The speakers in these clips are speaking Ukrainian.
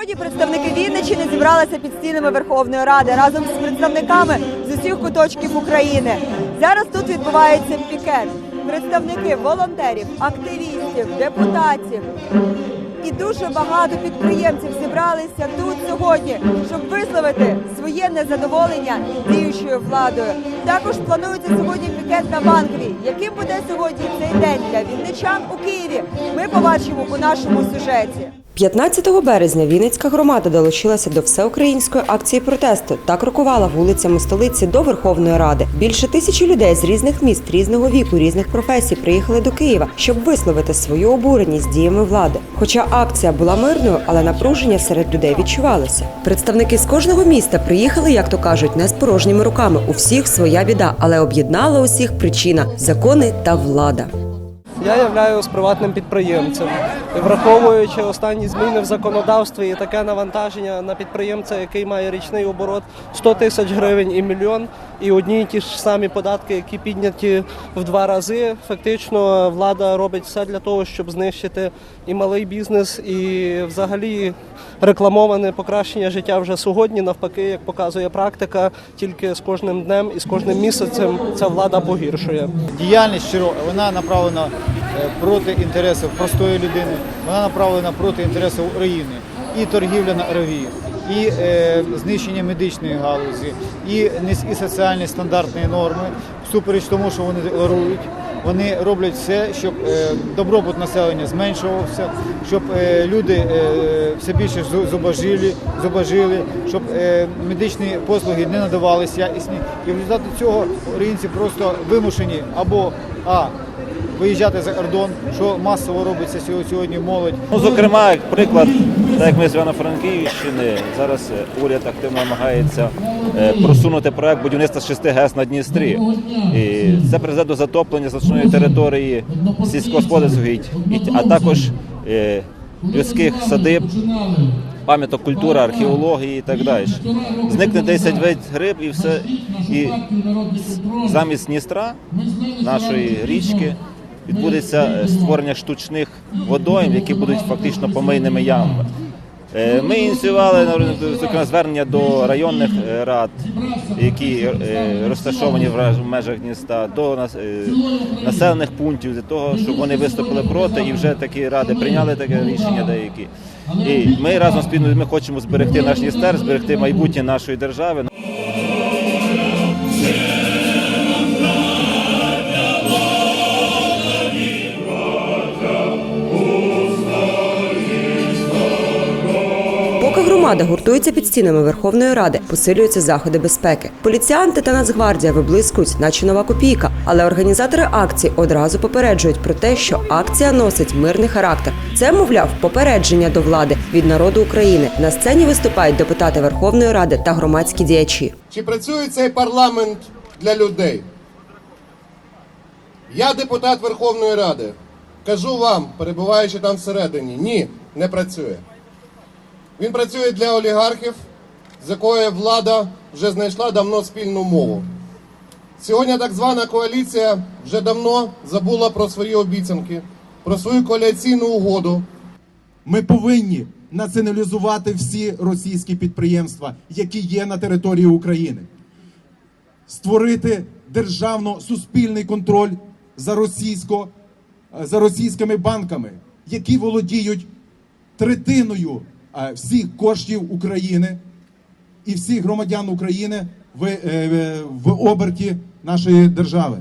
Сьогодні представники Вінниччини зібралися під стінами Верховної Ради разом з представниками з усіх куточків України. Зараз тут відбувається пікет. Представники волонтерів, активістів, депутатів і дуже багато підприємців зібралися тут сьогодні, щоб висловити своє незадоволення діючою владою. Також планується сьогодні пікет на банковій. Яким буде сьогодні цей день для вінничан у Києві? Ми побачимо у нашому сюжеті. 15 березня Вінницька громада долучилася до всеукраїнської акції протесту та крокувала вулицями столиці до Верховної Ради. Більше тисячі людей з різних міст, різного віку, різних професій приїхали до Києва, щоб висловити свою обуреність діями влади. Хоча акція була мирною, але напруження серед людей відчувалося. Представники з кожного міста приїхали, як то кажуть, не з порожніми руками. У всіх своя біда, але об'єднала усіх причина закони та влада. Я являюсь приватним підприємцем. Враховуючи останні зміни в законодавстві і таке навантаження на підприємця, який має річний оборот 100 тисяч гривень і мільйон, і одні і ті ж самі податки, які підняті в два рази. Фактично влада робить все для того, щоб знищити і малий бізнес, і взагалі рекламоване покращення життя вже сьогодні. Навпаки, як показує практика, тільки з кожним днем і з кожним місяцем ця влада погіршує. Діяльність вона направлена проти інтересів простої людини, вона направлена проти інтересів України. І торгівля на рові, і е, знищення медичної галузі, і низькі соціальні стандартні норми, всупереч тому, що вони декларують. Вони роблять все, щоб е, добробут населення зменшувався, щоб е, люди е, все більше зу- зубожили, зубожили, щоб е, медичні послуги не надавалися якісні. І в результаті цього українці просто вимушені або а виїжджати за кордон, що масово робиться сьо- сьогодні молодь. Ну, зокрема, як приклад, так як ми з Івано-Франківщини, зараз е, уряд активно намагається е, просунути проект будівництва шести ГЕС на Дністрі. І це призведе до затоплення значної території сільськогосподарських, угідь, а також е, людських садиб, пам'яток культури, археології і так далі. Зникне 10 видів гриб і все. І замість Дністра, нашої річки, відбудеться е, створення штучних водойм, які будуть фактично помийними ямами. Е, Ми ініціювали зокрема, звернення до районних е, рад, які розташовані в межах Дніста, до населених пунктів для того, щоб вони виступили проти, і вже такі ради прийняли таке рішення деякі. І ми разом спільно ми хочемо зберегти наш Дністер, зберегти майбутнє нашої держави. Громада гуртується під стінами Верховної Ради, посилюються заходи безпеки. Поліціянти та Нацгвардія виблискують, наче нова копійка. Але організатори акції одразу попереджують про те, що акція носить мирний характер. Це, мовляв, попередження до влади від народу України. На сцені виступають депутати Верховної Ради та громадські діячі. Чи працює цей парламент для людей? Я депутат Верховної Ради. Кажу вам, перебуваючи там всередині, ні, не працює. Він працює для олігархів, з якої влада вже знайшла давно спільну мову. Сьогодні так звана коаліція вже давно забула про свої обіцянки, про свою коаліційну угоду, Ми повинні націоналізувати всі російські підприємства, які є на території України, створити державно-суспільний контроль за російсько, за російськими банками, які володіють третиною всіх коштів України і всіх громадян України в, е, е, в оберті нашої держави.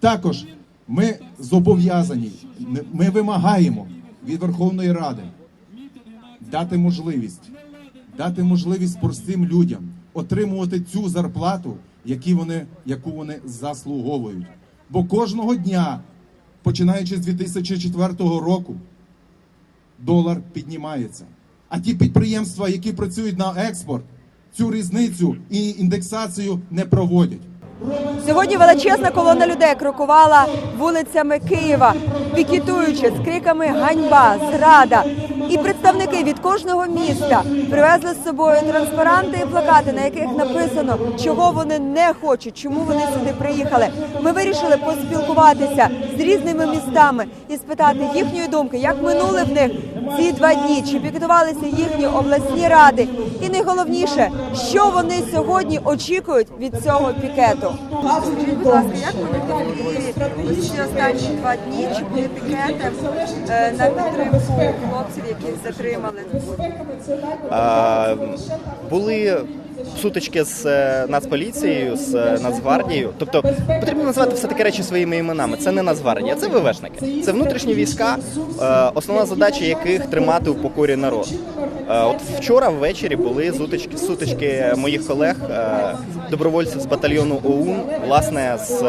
Також ми зобов'язані, ми вимагаємо від Верховної Ради дати можливість, дати можливість простим людям отримувати цю зарплату, які вони, яку вони заслуговують. Бо кожного дня, починаючи з 2004 року, долар піднімається. А ті підприємства, які працюють на експорт, цю різницю і індексацію не проводять. Сьогодні величезна колона людей крокувала вулицями Києва, пікетуючи з криками ганьба, зрада. І представники від кожного міста привезли з собою транспаранти і плакати, на яких написано, чого вони не хочуть, чому вони сюди приїхали. Ми вирішили поспілкуватися з різними містами і спитати їхньої думки, як минули в них ці два дні? Чи пікетувалися їхні обласні ради? І найголовніше, що вони сьогодні очікують від цього пікету? Скажіть, будь ласка, як вони ці останні два дні? Чи були пікети е, на підтримку хлопців, яких затримали? А, були сутички з е, Нацполіцією, з е, Нацгвардією. Тобто потрібно назвати все таки речі своїми іменами. Це не Нацгвардія, це ВВшники. Це внутрішні війська, е, основна задача яких тримати у покорі народ. От вчора ввечері були сутички, сутички моїх колег, добровольців з батальйону ОУН, власне, з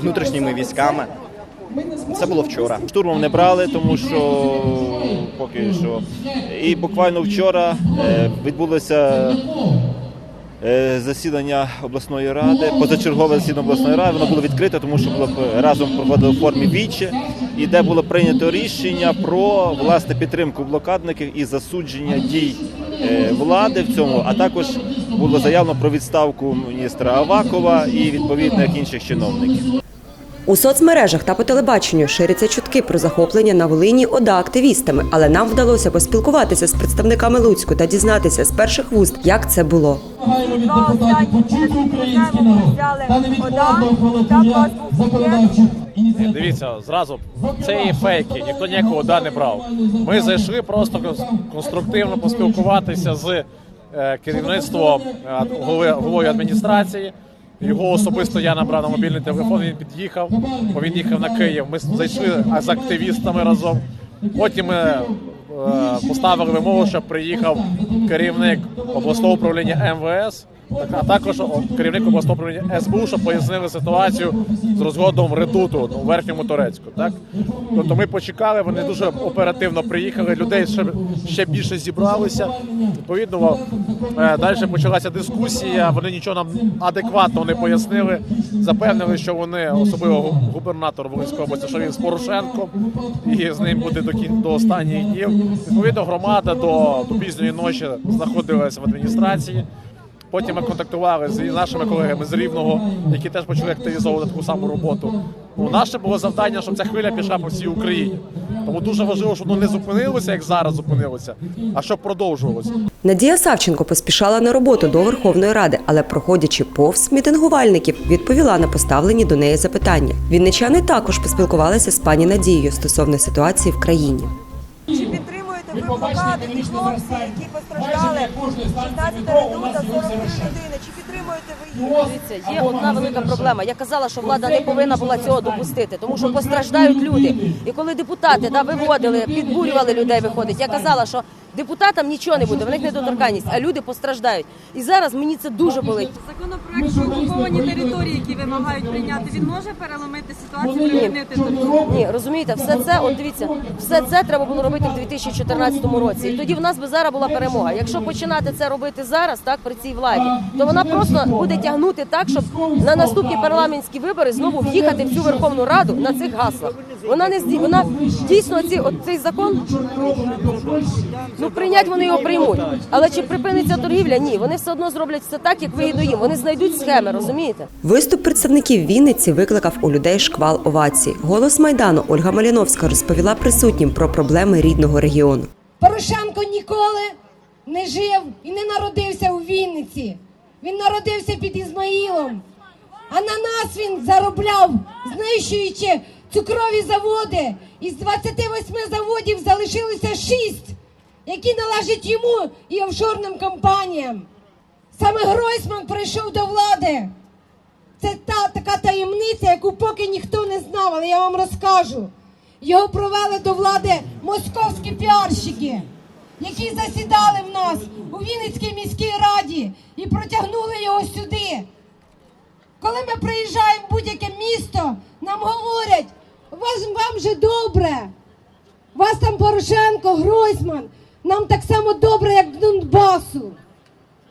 внутрішніми військами. Це було вчора. Штурмом не брали, тому що поки що. І буквально вчора е, відбулося е, засідання обласної ради, позачергове засідання обласної ради. Воно було відкрите, тому що було разом проходило в формі віче, і де було прийнято рішення про власне підтримку блокадників і засудження дій е, влади в цьому, а також було заявлено про відставку міністра Авакова і відповідних інших чиновників. У соцмережах та по телебаченню ширяться чутки про захоплення на Волині ОДА активістами, але нам вдалося поспілкуватися з представниками Луцьку та дізнатися з перших вуст, як це було. Вимагаємо від депутатів почути український народ та невідкладно ухвалити законодавчих ініціатив. Дивіться, зразу це є фейки, ніхто ніякого да не брав. Ми зайшли просто конструктивно поспілкуватися з е, керівництвом е, голови, головою адміністрації. Його особисто я набрав на мобільний телефон. Він під'їхав, бо він їхав на Київ. Ми зайшли з активістами разом. Потім ми е, поставили вимогу, щоб приїхав керівник обласного управління МВС, а також керівник обласного управління СБУ, щоб пояснили ситуацію з розгодом редуту у верхньому Турецьку. Так тобто ми почекали, вони дуже оперативно приїхали. Людей ще, ще більше зібралися. Відповідно, е, далі почалася дискусія. Вони нічого нам адекватно не пояснили. Запевнили, що вони особливо губернатор Волинської області, що він з Порошенком і з ним буде до кін до останніх днів. Відповідно, громада до, до пізньої ночі знаходилася в адміністрації. Потім ми контактували з нашими колегами з Рівного, які теж почали активізовувати таку саму роботу. Ну, наше було завдання, щоб ця хвиля пішла по всій Україні. Тому дуже важливо, щоб воно не зупинилося, як зараз зупинилося, а щоб продовжувалося. Надія Савченко поспішала на роботу до Верховної Ради, але проходячи повз мітингувальників, відповіла на поставлені до неї запитання. Вінничани також поспілкувалися з пані Надією стосовно ситуації в країні. Ви хлопці, які постраждали 16 редута, 43 людини? Чи підтримуєте ви їх? Дивіться, є одна велика проблема. Я казала, що влада не повинна була цього допустити, тому що постраждають люди. І коли депутати да, виводили, підбурювали людей виходить, я казала, що депутатам нічого не буде, в них недоторканність, а люди постраждають. І зараз мені це дуже болить. Законопроект про окуповані території, які вимагають прийняти, він може переломити ситуацію, припинити Ні, розумієте, все це, от дивіться, все це треба було робити в 2014 році. І тоді в нас би зараз була перемога. Якщо починати це робити зараз, так при цій владі, то вона просто буде тягнути так, щоб на наступні парламентські вибори знову в'їхати в цю Верховну Раду на цих гаслах. Вона не зді... вона дійсно ці от цей закон. Ну прийнять вони його приймуть. Але чи припиниться торгівля? Ні, вони все одно зроблять все так, як вигідно їм. Вони знайдуть схеми, розумієте? Виступ представників Вінниці викликав у людей шквал овацій. Голос майдану Ольга Маліновська розповіла присутнім про проблеми рідного регіону. Порошенко ніколи не жив і не народився у Вінниці. Він народився під Ізмаїлом. А на нас він заробляв, знищуючи цукрові заводи. Із 28 заводів залишилося 6, які належать йому і офшорним компаніям. Саме Гройсман прийшов до влади. Це та така таємниця, яку поки ніхто не знав, але я вам розкажу. Його провели до влади московські піарщики, які засідали в нас у Вінницькій міській раді і протягнули його сюди. Коли ми приїжджаємо в будь-яке місто, нам говорять, вас вам же добре. Вас там Порошенко, Гройсман, нам так само добре, як Донбасу.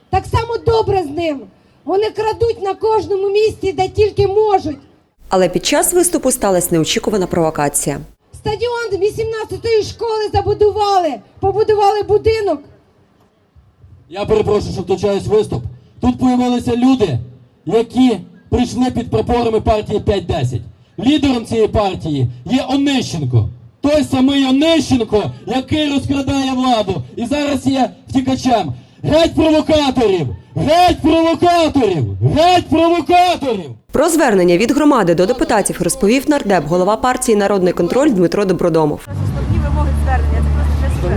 Так само добре з ним. Вони крадуть на кожному місці, де тільки можуть. Але під час виступу сталася неочікувана провокація. Стадіон 18-ї школи забудували, побудували будинок. Я перепрошую, що втручаюсь виступ. Тут появилися люди, які прийшли під прапорами партії 5-10. Лідером цієї партії є Онищенко. той самий Онищенко, який розкрадає владу і зараз є втікачем. Геть провокаторів! Геть провокаторів! Геть провокаторів! Про звернення від громади до депутатів розповів нардеп, голова партії Народний контроль Дмитро Добродомов.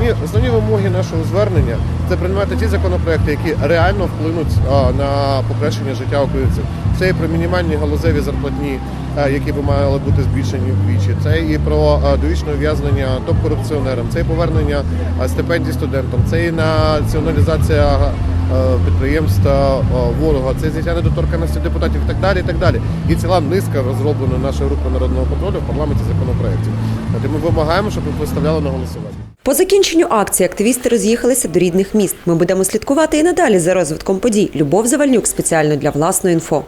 Основні, основні вимоги нашого звернення це приймати ті законопроекти, які реально вплинуть на покращення життя українців. Це і про мінімальні галузеві зарплатні, які би мали бути збільшені вдвічі. Це і про довічне ув'язнення топ-корупціонерам, це і повернення стипендій студентам, це і націоналізація а, підприємств а, ворога, це зняття недоторканості депутатів і так далі. І так далі. І ціла низка розроблена нашою групою народного контролю в парламенті законопроєктів. От і ми вимагаємо, щоб їх виставляли на голосування. По закінченню акції активісти роз'їхалися до рідних міст. Ми будемо слідкувати і надалі за розвитком подій. Любов Завальнюк спеціально для власної інфо.